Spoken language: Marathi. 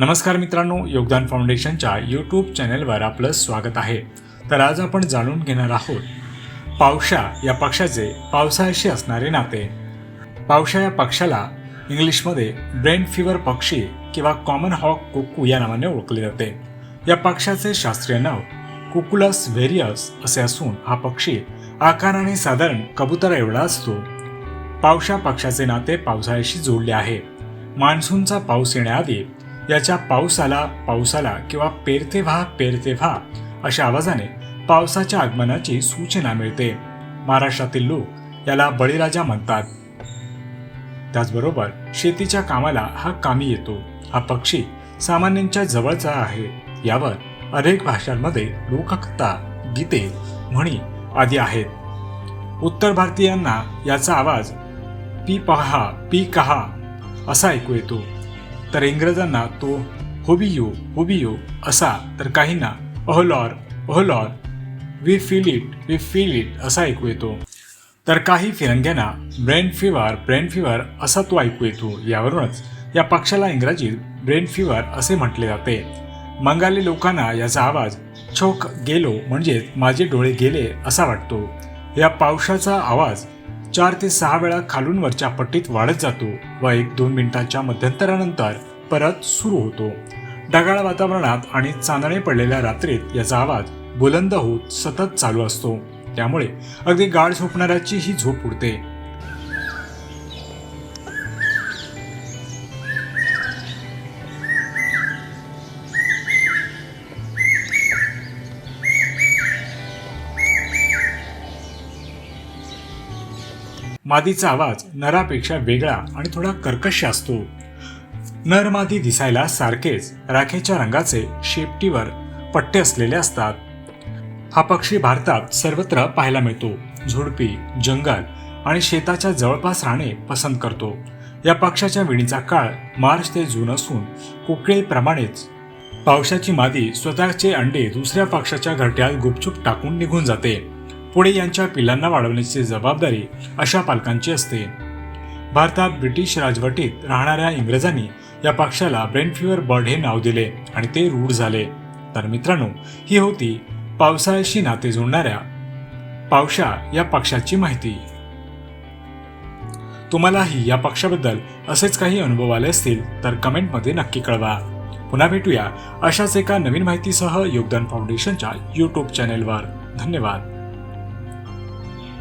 नमस्कार मित्रांनो योगदान फाउंडेशनच्या यूट्यूब चॅनेलवर आपलं स्वागत आहे. तर आज आपण जाणून घेणार आहोत पावशा या पक्षाचे पावसाळ्याशी असणारे नाते. पावशा या पक्षाला इंग्लिशमध्ये ब्रेन फिवर पक्षी किंवा कॉमन हॉक कुकू या नावाने ओळखले जाते. या पक्षाचे शास्त्रीय नाव कुकुलस व्हेरियस असे असून हा पक्षी आकाराने साधारण कबुतरा एवढा असतो. पावशा पक्षाचे नाते पावसाळ्याशी जोडले आहे. मान्सूनचा पाऊस येण्याआधी याच्या पावसाला पावसाला किंवा पेरते व्हा पेरते व्हा अशा आवाजाने पावसाच्या आगमनाची सूचना मिळते. महाराष्ट्रातील लोक याला बळीराजा म्हणतात. त्याचबरोबर शेतीच्या कामाला हा कामी येतो. हा पक्षी सामान्यांच्या जवळचा आहे. यावर अनेक भाषांमध्ये लोककथा गीते म्हणी आदी आहेत. उत्तर भारतीयांना याचा आवाज पी पहा पी कहा असा ऐकू येतो. तर इंग्रजांना तो होबियो होबियो असा तर काहींना अहलॉर अहलॉर we feel it we feel it असा ऐकू येतो. तर काही फिरंग्यांना ब्रेन फिवर ब्रेन फिवर असा तो ऐकू येतो. यावरूनच या पक्षाला इंग्रजीत ब्रेन फिवर असे म्हटले जाते. बंगाली लोकांना याचा आवाज छोक गेलो म्हणजेच माझे डोळे गेले असा वाटतो. या पावसाचा आवाज चार ते सहा वेळा खालून वरच्या पट्टीत वाढत जातो व एक दोन मिनिटांच्या मध्यंतरानंतर परत सुरू होतो. ढगाळ वातावरणात आणि चांदणे पडलेल्या रात्रीत याचा आवाज बुलंद होत सतत चालू असतो. त्यामुळे अगदी गाढ झोपणाऱ्याची ही झोप उडते. मादीचा आवाज नरापेक्षा वेगळा आणि थोडा कर्कश असतो. नर मादी दिसायला सारखेच राखेच्या रंगाचे शेपटीवर पट्टे असलेले असतात. हा पक्षी भारतात सर्वत्र पाहायला मिळतो. झुडपी जंगल आणि शेताच्या जवळपास राहणे पसंत करतो. या पक्षाच्या विणीचा काळ मार्च ते जून असून कुकळीप्रमाणेच. पावसाची मादी स्वतःचे अंडे दुसऱ्या पक्षाच्या घरट्यात गुपचूप टाकून निघून जाते. पुढे यांच्या पिलांना वाढवण्याची जबाबदारी अशा पालकांची असते. भारतात ब्रिटिश राजवटीत राहणाऱ्या इंग्रजांनी या पक्षाला ब्रेन फिवर बर्ड हे नाव दिले आणि ते रूढ झाले. तर मित्रांनो ही होती पावसाळ्याशी नाते जोडणाऱ्या पावशा या पक्षाची माहिती. तुम्हालाही या पक्षाबद्दल असेच काही अनुभव आले असतील तर कमेंटमध्ये नक्की कळवा. पुन्हा भेटूया अशाच एका नवीन माहितीसह योगदान फाउंडेशनच्या यूट्यूब चॅनेलवर धन्यवाद.